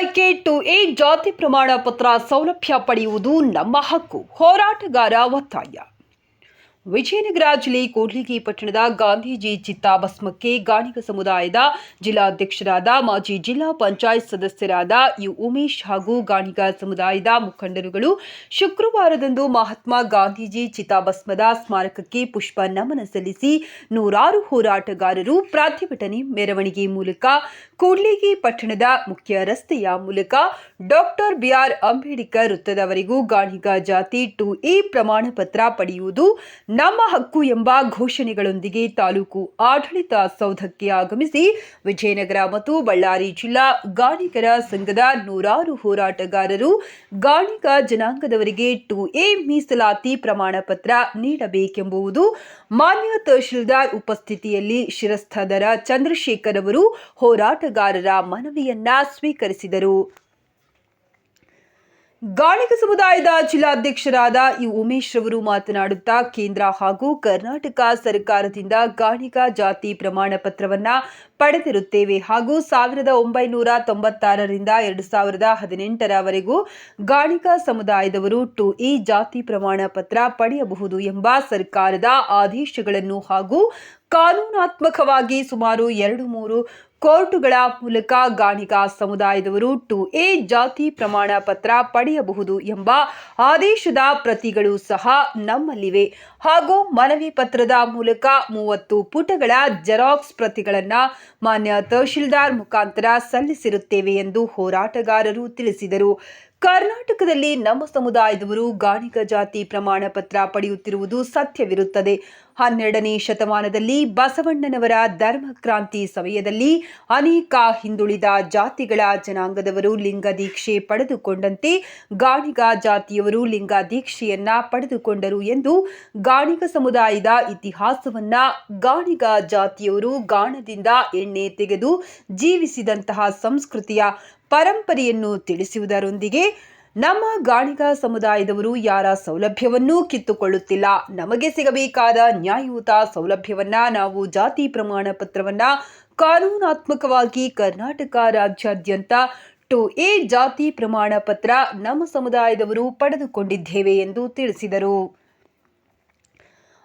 ಸಮುದಾಯಕ್ಕೆ to A ಜಾತಿ ಪ್ರಮಾಣ ಪತ್ರ ಸೌಲಭ್ಯ ಪಡೆಯುವುದು ನಮ್ಮ ಹಕ್ಕು. ಹೋರಾಟಗಾರ ಒತ್ತಾಯ. ವಿಜಯನಗರ ಜಿಲ್ಲೆ ಕೂಡ್ಲಿಗಿ ಪಟ್ಟಣದ ಗಾಂಧೀಜಿ ಚಿತಾಭಸ್ಮಕ್ಕೆ ಗಾಣಿಗ ಸಮುದಾಯದ ಜಿಲ್ಲಾಧ್ಯಕ್ಷರಾದ ಮಾಜಿ ಜಿಲ್ಲಾ ಪಂಚಾಯತ್ ಸದಸ್ಯರಾದ ಯು ಉಮೇಶ್ ಹಾಗೂ ಗಾಣಿಗ ಸಮುದಾಯದ ಮುಖಂಡರುಗಳು ಶುಕ್ರವಾರದಂದು ಮಹಾತ್ಮ ಗಾಂಧೀಜಿ ಚಿತಾಭಸ್ಮದ ಸ್ಮಾರಕಕ್ಕೆ ಪುಷ್ಪ ನಮನ ಸಲ್ಲಿಸಿ ನೂರಾರು ಹೋರಾಟಗಾರರು ಪ್ರತಿಭಟನೆ ಮೆರವಣಿಗೆ ಮೂಲಕ ಕೂಡ್ಲಿಗಿ ಪಟ್ಟಣದ ಮುಖ್ಯ ರಸ್ತೆಯ ಮೂಲಕ ಡಾಕ್ಟರ್ ಬಿಆರ್ ಅಂಬೇಡ್ಕರ್ ವೃತ್ತದವರೆಗೂ ಗಾಣಿಗ ಜಾತಿ ಟು ಎ ಪ್ರಮಾಣ ಪತ್ರ ಪಡೆಯುವುದು ನಮ್ಮ ಹಕ್ಕು ಎಂಬ ಘೋಷಣೆಗಳೊಂದಿಗೆ ತಾಲೂಕು ಆಡಳಿತ ಸೌಧಕ್ಕೆ ಆಗಮಿಸಿ ವಿಜಯನಗರ ಮತ್ತು ಬಳ್ಳಾರಿ ಜಿಲ್ಲಾ ಗಾಣಿಗರ ಸಂಘದ ನೂರಾರು ಹೋರಾಟಗಾರರು ಗಾಣಿಗ ಜನಾಂಗದವರಿಗೆ ಟು ಎ ಮೀಸಲಾತಿ ಪ್ರಮಾಣ ಪತ್ರ ನೀಡಬೇಕೆಂಬುದು ಮಾನ್ಯ ತಹಶೀಲ್ದಾರ್ ಉಪಸ್ಥಿತಿಯಲ್ಲಿ ಶಿರಸ್ಥದರ ಚಂದ್ರಶೇಖರ್ ಅವರು ಹೋರಾಟಗಾರರ ಮನವಿಯನ್ನ ಸ್ವೀಕರಿಸಿದರು. ಗಾಣಿಗ ಸಮುದಾಯದ ಜಿಲ್ಲಾಧ್ಯಕ್ಷರಾದ ಇ ಉಮೇಶ್ ರವರು ಮಾತನಾಡುತ್ತಾ ಕೇಂದ್ರ ಹಾಗೂ ಕರ್ನಾಟಕ ಸರ್ಕಾರದಿಂದ ಗಾಣಿಗ ಜಾತಿ ಪ್ರಮಾಣ ಪತ್ರವನ್ನ ಪಡೆದಿರುತ್ತೇವೆ ಹಾಗೂ ಸಾವಿರದ ಒಂಬೈನೂರ ತೊಂಬತ್ತಾರರಿಂದ ಎರಡು ಸಾವಿರದ ಹದಿನೆಂಟರವರೆಗೂ ಗಾಣಿಗ ಸಮುದಾಯದವರು ಟು ಇ ಜಾತಿ ಪ್ರಮಾಣ ಪತ್ರ ಪಡೆಯಬಹುದು ಎಂಬ ಸರ್ಕಾರದ ಆದೇಶಗಳನ್ನು ಹಾಗೂ ಕಾನೂನಾತ್ಮಕವಾಗಿ ಸುಮಾರು ಎರಡು ಮೂರು ಕೋರ್ಟುಗಳ ಮೂಲಕ ಗಾಣಿಗ ಸಮುದಾಯದವರು ಟು ಎ ಜಾತಿ ಪ್ರಮಾಣ ಪತ್ರ ಪಡೆಯಬಹುದು ಎಂಬ ಆದೇಶದ ಪ್ರತಿಗಳು ಸಹ ನಮ್ಮಲ್ಲಿವೆ. ಹಾಗೂ ಮನವಿ ಪತ್ರದ ಮೂಲಕ ಮೂವತ್ತು ಪುಟಗಳ ಜೆರಾಕ್ಸ್ ಪ್ರತಿಗಳನ್ನು ಮಾನ್ಯ ತಹಶೀಲ್ದಾರ್ ಮುಖಾಂತರ ಸಲ್ಲಿಸಿರುತ್ತೇವೆ ಎಂದು ಹೋರಾಟಗಾರರು ತಿಳಿಸಿದರು. ಕರ್ನಾಟಕದಲ್ಲಿ ನಮ್ಮ ಸಮುದಾಯದವರು ಗಾಣಿಗ ಜಾತಿ ಪ್ರಮಾಣ ಪತ್ರ ಪಡೆಯುತ್ತಿರುವುದು ಸತ್ಯವಿರುತ್ತದೆ. ಹನ್ನೆರಡನೇ ಶತಮಾನದಲ್ಲಿ ಬಸವಣ್ಣನವರ ಧರ್ಮಕ್ರಾಂತಿ ಸಮಯದಲ್ಲಿ ಅನೇಕ ಹಿಂದುಳಿದ ಜಾತಿಗಳ ಜನಾಂಗದವರು ಲಿಂಗ ದೀಕ್ಷೆ ಪಡೆದುಕೊಂಡಂತೆ ಗಾಣಿಗ ಜಾತಿಯವರು ಲಿಂಗ ದೀಕ್ಷೆಯನ್ನ ಪಡೆದುಕೊಂಡರು ಎಂದು ಗಾಣಿಗ ಸಮುದಾಯದ ಇತಿಹಾಸವನ್ನ ಗಾಣಿಗ ಜಾತಿಯವರು ಗಾಣದಿಂದ ಎಣ್ಣೆ ತೆಗೆದು ಜೀವಿಸಿದಂತಹ ಸಂಸ್ಕೃತಿಯ ಪರಂಪರೆಯನ್ನು ತಿಳಿಸುವುದರೊಂದಿಗೆ ನಮ್ಮ ಗಾಣಿಗ ಸಮುದಾಯದವರು ಯಾರ ಸೌಲಭ್ಯವನ್ನೂ ಕಿತ್ತುಕೊಳ್ಳುತ್ತಿಲ್ಲ. ನಮಗೆ ಸಿಗಬೇಕಾದ ನ್ಯಾಯಯುತ ಸೌಲಭ್ಯವನ್ನ ನಾವು ಜಾತಿ ಪ್ರಮಾಣ ಪತ್ರವನ್ನ ಕಾನೂನಾತ್ಮಕವಾಗಿ ಕರ್ನಾಟಕ ರಾಜ್ಯಾದ್ಯಂತ ಟು ಎ ಜಾತಿ ಪ್ರಮಾಣ ಪತ್ರ ನಮ್ಮ ಸಮುದಾಯದವರು ಪಡೆದುಕೊಂಡಿದ್ದೇವೆ ಎಂದು ತಿಳಿಸಿದರು.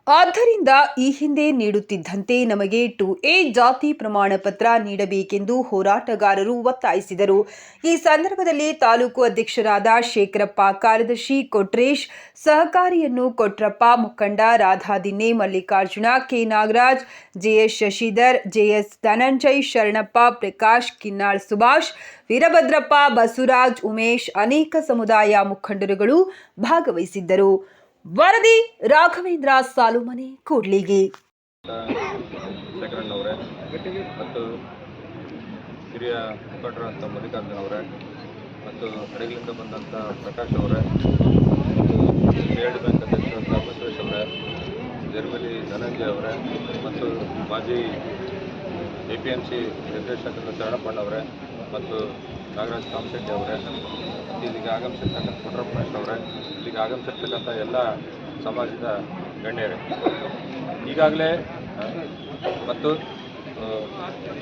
ಆದ್ದರಿಂದ ಈ ಹಿಂದೆ ನೀಡುತ್ತಿದ್ದಂತೆ ನಮಗೆ ಟು ಎ ಜಾತಿ ಪ್ರಮಾಣ ಪತ್ರ ನೀಡಬೇಕೆಂದು ಹೋರಾಟಗಾರರು ಒತ್ತಾಯಿಸಿದರು. ಈ ಸಂದರ್ಭದಲ್ಲಿ ತಾಲೂಕು ಅಧ್ಯಕ್ಷರಾದ ಶೇಖರಪ್ಪ, ಕಾರ್ಯದರ್ಶಿ ಕೊಟ್ರೇಶ್, ಸಹಕಾರಿಯನ್ನು ಕೊಟ್ರಪ್ಪ ಮುಖಂಡ Radhadinne Mallikarjuna, K Nagaraj, J S Shashidhar, J S Dhananjay, Sharanappa Prakash, Kinnal Subhash, Veerabhadrappa Basavaraj, Umesh, ಅನೇಕ ಸಮುದಾಯ ಮುಖಂಡರುಗಳು ಭಾಗವಹಿಸಿದ್ದರು. ವರದಿ, ರಾಘವೇಂದ್ರ ಸಾಲುಮನೆ, ಕೂಡ್ಲಿಗಿ. ಮತ್ತು ಹಿರಿಯ ಮುಖಂಡರಂಥ ಮಲ್ಲಿಕಾರ್ಜುನ ಅವರೇ, ಮತ್ತು ಕಡೆಗಳಿಂದ ಬಂದಂಥ ಪ್ರಕಾಶ್ ಅವರೇ ಬ್ಯಾಂಕ್ ಅಧ್ಯಕ್ಷರಂಥ ಬಸವೇಶ್ ಅವರೇ ಜರ್ಮಲಿ ಧನಂಜಯ ಅವರೇ, ಮತ್ತು ಮಾಜಿ ಎ ಪಿ ಎಂ ಸಿ ನಿರ್ದೇಶಕರ ಶರಣಪ್ಪಣ್ಣ ಅವರೇ ಮತ್ತು ನಾಗರಾಜ್ ಕಾಮಶೆಟ್ಟಿ ಅವರೇ, ಇಲ್ಲಿಗೆ ಆಗಮಿಸಿರ್ತಕ್ಕಂಥ ಪುಟ್ರಪ್ಪನೇಶ್ ಅವರೇ, ಇಲ್ಲಿಗೆ ಆಗಮಿಸಿರ್ತಕ್ಕಂಥ ಎಲ್ಲ ಸಮಾಜದ ಗಣ್ಯರೇ. ಈಗಾಗಲೇ, ಮತ್ತು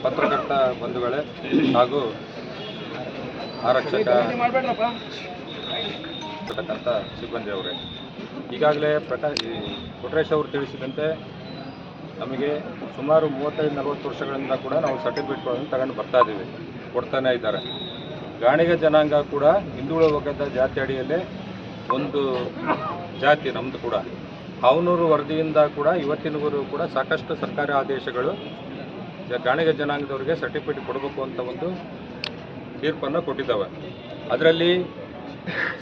ಪತ್ರಕರ್ತ ಬಂಧುಗಳೇ ಹಾಗೂ ಆರಕ್ಷಕ ಇರ್ತಕ್ಕಂಥ ಸಿಬ್ಬಂದಿ ಅವರೇ. ಈಗಾಗಲೇ ಪ್ರಕಾಶ್ ಕೊಟ್ರೇಶ್ ಅವರು ತಿಳಿಸಿದಂತೆ ನಮಗೆ ಸುಮಾರು ಮೂವತ್ತೈದು ನಲವತ್ತು ವರ್ಷಗಳಿಂದ ಕೂಡ ನಾವು ಸರ್ಟಿಫಿಕೇಟ್ಗಳನ್ನು ತಗೊಂಡು ಬರ್ತಾ ಇದ್ದೀವಿ. ಕೊಡ್ತಾನೆ ಇದ್ದಾರೆ. ಗಾಣಿಗ ಜನಾಂಗ ಕೂಡ ಹಿಂದುಳಿದ ವರ್ಗದ ಜಾತಿ ಅಡಿಯಲ್ಲೇ ಒಂದು ಜಾತಿ ನಮ್ಮದು ಕೂಡ. ಅವನೂರು ವರದಿಯಿಂದ ಕೂಡ ಇವತ್ತಿನವರು ಕೂಡ ಸಾಕಷ್ಟು ಸರ್ಕಾರಿ ಆದೇಶಗಳು ಗಾಣಿಗ ಜನಾಂಗದವರಿಗೆ ಸರ್ಟಿಫಿಕೇಟ್ ಕೊಡಬೇಕು ಅಂತ ಒಂದು ತೀರ್ಪನ್ನು ಕೊಟ್ಟಿದ್ದಾವೆ. ಅದರಲ್ಲಿ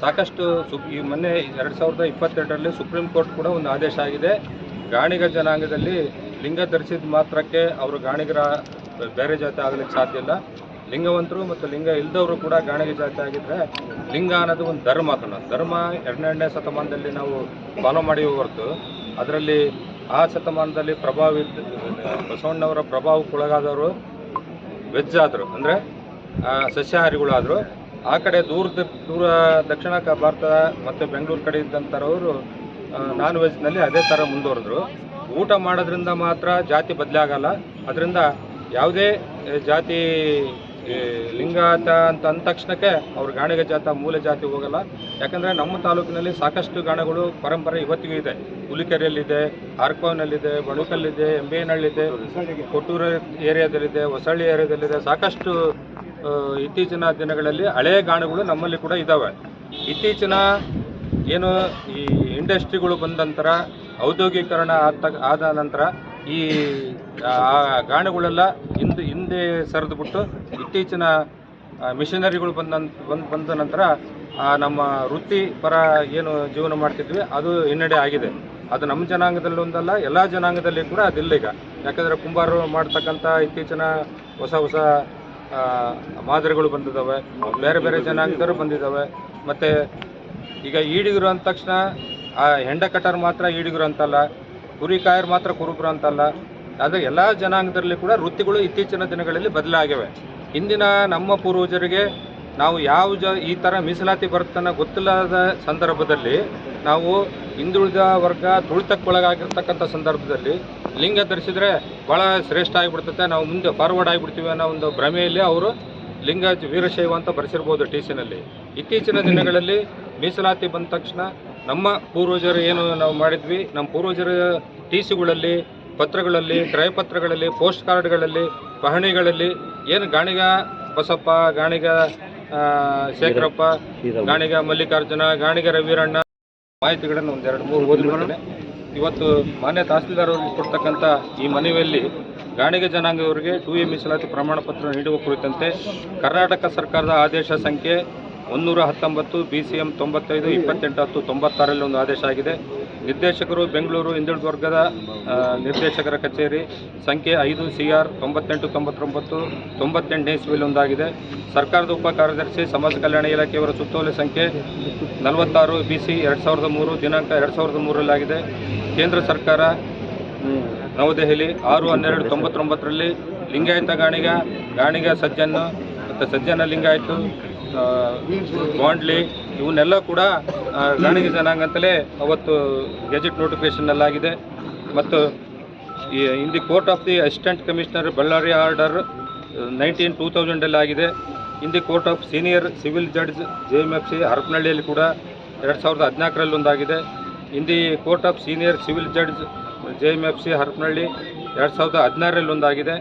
ಸಾಕಷ್ಟು ಸು ಈ ಮೊನ್ನೆ ಎರಡು ಸಾವಿರದ ಇಪ್ಪತ್ತೆರಡರಲ್ಲಿ ಸುಪ್ರೀಂ ಕೋರ್ಟ್ ಕೂಡ ಒಂದು ಆದೇಶ ಆಗಿದೆ. ಗಾಣಿಗ ಜನಾಂಗದಲ್ಲಿ ಲಿಂಗ ಧರಿಸಿದ ಮಾತ್ರಕ್ಕೆ ಅವರು ಗಾಣಿಗರ ಬೇರೆ ಜಾತಿ ಆಗಲಿಕ್ಕೆ ಸಾಧ್ಯ ಇಲ್ಲ. ಲಿಂಗವಂತರು ಮತ್ತು ಲಿಂಗ ಇಲ್ದವರು ಕೂಡ ಗಾಣಿಗೆ ಜಾತಿ ಆಗಿದ್ರೆ ಲಿಂಗ ಅನ್ನೋದು ಒಂದು ಧರ್ಮ ಅದನ್ನು ಧರ್ಮ ಎರಡನೇ ಶತಮಾನದಲ್ಲಿ ನಾವು ಫಾಲೋ ಮಾಡಿ ಹೊರತು ಅದರಲ್ಲಿ ಆ ಶತಮಾನದಲ್ಲಿ ಪ್ರಭಾವ ಬಸವಣ್ಣವರ ಪ್ರಭಾವಕ್ಕೊಳಗಾದವರು ವೆಜ್ ಆದರು ಅಂದರೆ ಸಸ್ಯಾಹಾರಿಗಳಾದರು. ಆ ಕಡೆ ದೂರದ ದೂರ ದಕ್ಷಿಣ ಭಾರತ ಮತ್ತು ಬೆಂಗಳೂರು ಕಡೆ ಇದ್ದಂಥವ್ರು ನಾನ್ ವೆಜ್ನಲ್ಲಿ ಅದೇ ಥರ ಮುಂದುವರೆದ್ರು. ಊಟ ಮಾಡೋದ್ರಿಂದ ಮಾತ್ರ ಜಾತಿ ಬದಲಾಗಲ್ಲ. ಅದರಿಂದ ಯಾವುದೇ, ಜಾತಿ ಈ ಲಿಂಗಾಯತ ಅಂತ ಅಂದ ತಕ್ಷಣಕ್ಕೆ ಅವ್ರು ಗಾಣಿಗ ಜಾತ, ಮೂಲ ಜಾತಿ ಹೋಗಲ್ಲ. ಯಾಕಂದರೆ ನಮ್ಮ ತಾಲೂಕಿನಲ್ಲಿ ಸಾಕಷ್ಟು ಗಾಣಗಳು ಪರಂಪರೆ ಇವತ್ತಿಗೂ ಇದೆ. ಹುಲಿಕೆರೆಯಲ್ಲಿದೆ, ಆರ್ಕೋನಲ್ಲಿದೆ, ಬಳುಕಲ್ಲಿದೆ, ಎಂಬೇನಹಳ್ಳಿದೆ, ಕೊಟ್ಟೂರು ಏರಿಯಾದಲ್ಲಿದೆ, ಹೊಸಳ್ಳಿ ಏರಿಯಾದಲ್ಲಿದೆ. ಸಾಕಷ್ಟು ಇತ್ತೀಚಿನ ದಿನಗಳಲ್ಲಿ ಹಳೆಯ ಗಾಣಗಳು ನಮ್ಮಲ್ಲಿ ಕೂಡ ಇದ್ದಾವೆ ಇತ್ತೀಚಿನ ಏನು ಈ ಇಂಡಸ್ಟ್ರಿಗಳು ಬಂದ ನಂತರ, ಔದ್ಯೋಗೀಕರಣ ಆದ ಆದ ನಂತರ ಈ ಗಾಣಗಳೆಲ್ಲ ಹಿಂದೆ ಹಿಂದೆ ಸರಿದುಬಿಟ್ಟು ಇತ್ತೀಚಿನ ಮಿಷನರಿಗಳು ಬಂದ ಬಂದು, ಬಂದ ನಂತರ ನಮ್ಮ ನಮ್ಮ ವೃತ್ತಿಪರ ಏನು ಜೀವನ ಮಾಡ್ತಿದ್ವಿ, ಅದು ಹಿನ್ನಡೆ ಆಗಿದೆ. ಅದು ನಮ್ಮ ಜನಾಂಗದಲ್ಲಿ ಒಂದಲ್ಲ, ಎಲ್ಲ ಜನಾಂಗದಲ್ಲಿ ಕೂಡ ಅದಿಲ್ಲ ಈಗ. ಯಾಕಂದರೆ ಕುಂಬಾರರು ಮಾಡ್ತಕ್ಕಂಥ ಇತ್ತೀಚಿನ ಹೊಸ ಹೊಸ ಮಾದರಿಗಳು ಬಂದಿದ್ದಾವೆ ಬೇರೆ ಬೇರೆ ಜನಾಂಗದವರು ಬಂದಿದ್ದಾವೆ ಮತ್ತು ಈಗ ಈಡಿಗರು ಅಂದ ತಕ್ಷಣ, ಆ, ಹೆಂಡ ಕಟ್ಟರ್ ಮಾತ್ರ ಈಡಿಗರು ಅಂತಲ್ಲ, ಕುರಿ ಕಾಯರ್ ಮಾತ್ರ ಕುರುಬರು ಅಂತಲ್ಲ, ಆದರೆ ಎಲ್ಲ ಜನಾಂಗದಲ್ಲಿ ಕೂಡ ವೃತ್ತಿಗಳು ಇತ್ತೀಚಿನ ದಿನಗಳಲ್ಲಿ ಬದಲಾಗಿವೆ ಹಿಂದಿನ ನಮ್ಮ ಪೂರ್ವಜರಿಗೆ ನಾವು ಯಾವ ಜ ಈ ಥರ ಮೀಸಲಾತಿ ಬರುತ್ತನ್ನ ಗೊತ್ತಿಲ್ಲದ ಸಂದರ್ಭದಲ್ಲಿ ನಾವು ಹಿಂದುಳಿದ ವರ್ಗ ತುಳಿತಕ್ಕೊಳಗಾಗಿರ್ತಕ್ಕಂಥ ಸಂದರ್ಭದಲ್ಲಿ ಲಿಂಗ ಧರಿಸಿದ್ರೆ ಭಾಳ ಶ್ರೇಷ್ಠ ಆಗಿಬಿಡ್ತೈತೆ, ನಾವು ಮುಂದೆ ಫಾರ್ವರ್ಡ್ ಆಗಿಬಿಡ್ತೀವಿ ಅನ್ನೋ ಒಂದು ಭ್ರಮೆಯಲ್ಲಿ ಅವರು ಲಿಂಗ ವೀರಶೈವ ಅಂತ ಬರೆಸಿರ್ಬೋದು ಟಿ ಸಿನಲ್ಲಿ ಇತ್ತೀಚಿನ ದಿನಗಳಲ್ಲಿ ಮೀಸಲಾತಿ ಬಂದ ತಕ್ಷಣ ನಮ್ಮ ಪೂರ್ವಜರು ಏನು ನಾವು ಮಾಡಿದ್ವಿ, ನಮ್ಮ ಪೂರ್ವಜರ ಟಿ ಸಿಗಳಲ್ಲಿ ಪತ್ರಗಳಲ್ಲಿ, ಕ್ರಯಪತ್ರಗಳಲ್ಲಿ, ಪೋಸ್ಟ್ ಕಾರ್ಡ್ಗಳಲ್ಲಿ ಪಹಣಿಗಳಲ್ಲಿ ಏನು ಗಾಣಿಗ ಬಸಪ್ಪ ಗಾಣಿಗ ಶೇಖರಪ್ಪ ಗಾಣಿಗ ಮಲ್ಲಿಕಾರ್ಜುನ ಗಾಣಿಗ ರವೀರಣ್ಣ ಮಾಹಿತಿಗಳನ್ನು ಒಂದೆರಡು ಮೂರು ಓದಿಬಿಡ್ತೇನೆ ಇವತ್ತು ಮಾನ್ಯ ತಹಸೀಲ್ದಾರ್ ಅವರಿಗೆ ಕೊಡ್ತಕ್ಕಂಥ ಈ ಮನವಿಯಲ್ಲಿ ಗಾಣಿಗ ಜನಾಂಗದವರಿಗೆ ಟು ಎ ಮೀಸಲಾತಿ ಪ್ರಮಾಣ ಪತ್ರ ನೀಡುವ ಕುರಿತಂತೆ ಕರ್ನಾಟಕ ಸರ್ಕಾರದ ಆದೇಶ ಸಂಖ್ಯೆ ಒಂದೂರ ಹತ್ತೊಂಬತ್ತು ಬಿ ಸಿ ಎಂ ತೊಂಬತ್ತೈದು ಇಪ್ಪತ್ತೆಂಟು ಹತ್ತು ತೊಂಬತ್ತಾರಲ್ಲಿ ಒಂದು ಆದೇಶ ಆಗಿದೆ. ನಿರ್ದೇಶಕರು ಬೆಂಗಳೂರು ಹಿಂದುಳಿದ ವರ್ಗದ ನಿರ್ದೇಶಕರ ಕಚೇರಿ ಸಂಖ್ಯೆ ಐದು ಸಿ ಆರ್ ತೊಂಬತ್ತೆಂಟು, ತೊಂಬತ್ತೊಂಬತ್ತು, ತೊಂಬತ್ತೆಂಟನೇ ಇಸ್ವಿಲ್ ಒಂದಾಗಿದೆ. ಸರ್ಕಾರದ ಉಪ ಕಾರ್ಯದರ್ಶಿ ಸಮಾಜ ಕಲ್ಯಾಣ ಇಲಾಖೆಯವರ ಸುತ್ತೋಲೆ ಸಂಖ್ಯೆ ನಲವತ್ತಾರು ಬಿ ಸಿ ಎರಡು ಸಾವಿರದ ಮೂರು, ದಿನಾಂಕ ಎರಡು ಸಾವಿರದ ಮೂರರಲ್ಲಾಗಿದೆ. ಕೇಂದ್ರ ಸರ್ಕಾರ ನವದೆಹಲಿ ಆರು, ಹನ್ನೆರಡು, ತೊಂಬತ್ತೊಂಬತ್ತರಲ್ಲಿ ಲಿಂಗಾಯತ ಗಾಣಿಗ ಗಾಣಿಗ ಸಜ್ಜನ್ನು, ಮತ್ತು ಸಜ್ಜನ ಲಿಂಗಾಯತು ಬಾಂಡ್ಲಿ ಇವನ್ನೆಲ್ಲ ಕೂಡ ಆ, ಗಾಣಿಗ ಜನಾಂಗ ಅಂತಲೇ ಅವತ್ತು ಗೆಜೆಟ್ ನೋಟಿಫಿಕೇಷನ್ನಲ್ಲಾಗಿದೆ ಮತ್ತು ಈ in the court of the assistant commissioner Ballari order nineteen two ತೌಸಂಡಲ್ಲಿ ಆಗಿದೆ. In the court of senior civil judge J M F C ಹರಪನಹಳ್ಳಿಯಲ್ಲಿ ಕೂಡ ಎರಡು ಸಾವಿರದ ಹದಿನಾಲ್ಕರಲ್ಲಿ ಒಂದಾಗಿದೆ. In the court of senior civil judge J M F C Harapanahalli ಎರಡು ಸಾವಿರದ ಹದಿನಾರರಲ್ಲಿ ಒಂದಾಗಿದೆ.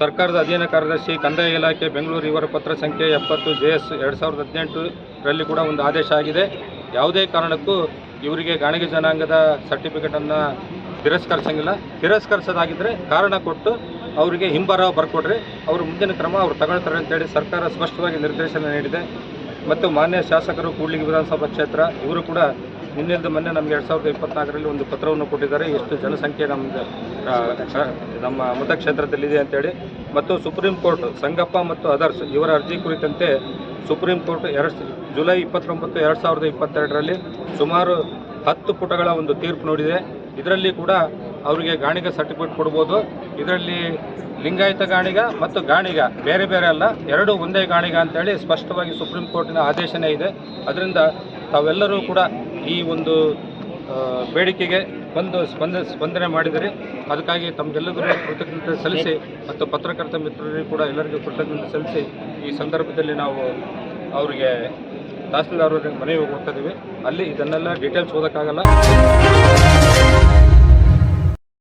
ಸರ್ಕಾರದ ಅಧೀನ ಕಾರ್ಯದರ್ಶಿ ಕಂದಾಯ ಇಲಾಖೆ ಬೆಂಗಳೂರು ಇವರ ಪತ್ರ ಸಂಖ್ಯೆ ಎಪ್ಪತ್ತು ಜೆ ಎಸ್ ಎರಡು ಸಾವಿರದ ಹದಿನೆಂಟರಲ್ಲಿ ಕೂಡ ಒಂದು ಆದೇಶ ಆಗಿದೆ. ಯಾವುದೇ ಕಾರಣಕ್ಕೂ ಇವರಿಗೆ ಗಾಣಿಗೆ ಜನಾಂಗದ ಸರ್ಟಿಫಿಕೇಟನ್ನು ತಿರಸ್ಕರಿಸಂಗಿಲ್ಲ. ತಿರಸ್ಕರಿಸೋದಾಗಿದ್ದರೆ ಕಾರಣ ಕೊಟ್ಟು ಅವರಿಗೆ ಹಿಂಬರ ಬರ್ಕೊಡ್ರಿ. ಅವರು ಮುಂದಿನ ಕ್ರಮ ಅವ್ರು ತಗೊಳ್ತಾರೆ ಅಂತೇಳಿ ಸರ್ಕಾರ ಸ್ಪಷ್ಟವಾಗಿ ನಿರ್ದೇಶನ ನೀಡಿದೆ. ಮತ್ತು ಮಾನ್ಯ ಶಾಸಕರು ಕೂಡ್ಲಿಗಿ ವಿಧಾನಸಭಾ ಕ್ಷೇತ್ರ ಇವರು ಕೂಡ ನಿನ್ನೆಲ್ದ ಮೊನ್ನೆ ನಮ್ಗೆ ಎರಡು ಸಾವಿರದ ಇಪ್ಪತ್ನಾಲ್ಕರಲ್ಲಿ ಒಂದು ಪತ್ರವನ್ನು ಕೊಟ್ಟಿದ್ದಾರೆ. ಎಷ್ಟು ಜನಸಂಖ್ಯೆ ನಮ್ಮದು ನಮ್ಮ ಮತಕ್ಷೇತ್ರದಲ್ಲಿ ನಮ್ಮ ಮತಕ್ಷೇತ್ರದಲ್ಲಿದೆ ಅಂತೇಳಿ. ಮತ್ತು ಸುಪ್ರೀಂ ಕೋರ್ಟ್, ಸಂಗಪ್ಪ ಮತ್ತು ಅದರ್ಸ್ ಇವರ ಅರ್ಜಿ ಕುರಿತಂತೆ ಸುಪ್ರೀಂ ಕೋರ್ಟ್ ಎರಡು ಜುಲೈ ಇಪ್ಪತ್ತೊಂಬತ್ತು, ಎರಡು ಸಾವಿರದ ಇಪ್ಪತ್ತೆರಡರಲ್ಲಿ ಸುಮಾರು ಹತ್ತು ಪುಟಗಳ ಒಂದು ತೀರ್ಪು ನೋಡಿದೆ. ಇದರಲ್ಲಿ ಕೂಡ ಅವರಿಗೆ ಗಾಣಿಗ ಸರ್ಟಿಫಿಕೇಟ್ ಕೊಡ್ಬೋದು. ಇದರಲ್ಲಿ ಲಿಂಗಾಯತ ಗಾಣಿಗ ಮತ್ತು ಗಾಣಿಗ, ಬೇರೆ ಬೇರೆ ಅಲ್ಲ, ಎರಡು ಒಂದೇ ಗಾಣಿಗ ಅಂತೇಳಿ ಸ್ಪಷ್ಟವಾಗಿ ಸುಪ್ರೀಂ ಕೋರ್ಟಿನ ಆದೇಶನೇ ಇದೆ. ಅದರಿಂದ ತಾವೆಲ್ಲರೂ ಕೂಡ ಈ ಒಂದು ಬೇಡಿಕೆಗೆ ಬಂದು ಸ್ಪಂದ, ಸ್ಪಂದನೆ ಮಾಡಿದರೆ ಅದಕ್ಕಾಗಿ ತಮಗೆಲ್ಲರಿಗೂ ಕೃತಜ್ಞತೆ ಸಲ್ಲಿಸಿ ಮತ್ತು ಪತ್ರಕರ್ತ ಮಿತ್ರರಿಗೂ ಕೂಡ ಎಲ್ಲರಿಗೂ ಕೃತಜ್ಞತೆ ಸಲ್ಲಿಸಿ ಈ ಸಂದರ್ಭದಲ್ಲಿ ನಾವು ಅವರಿಗೆ ತಹಸೀಲ್ದಾರ್ ಮನೆಗೆ ಹೋಗ್ತಾ ಇದ್ದೀವಿ. ಅಲ್ಲಿ ಇದನ್ನೆಲ್ಲ ಡೀಟೇಲ್ಸ್ ಓದೋಕ್ಕಾಗಲ್ಲ.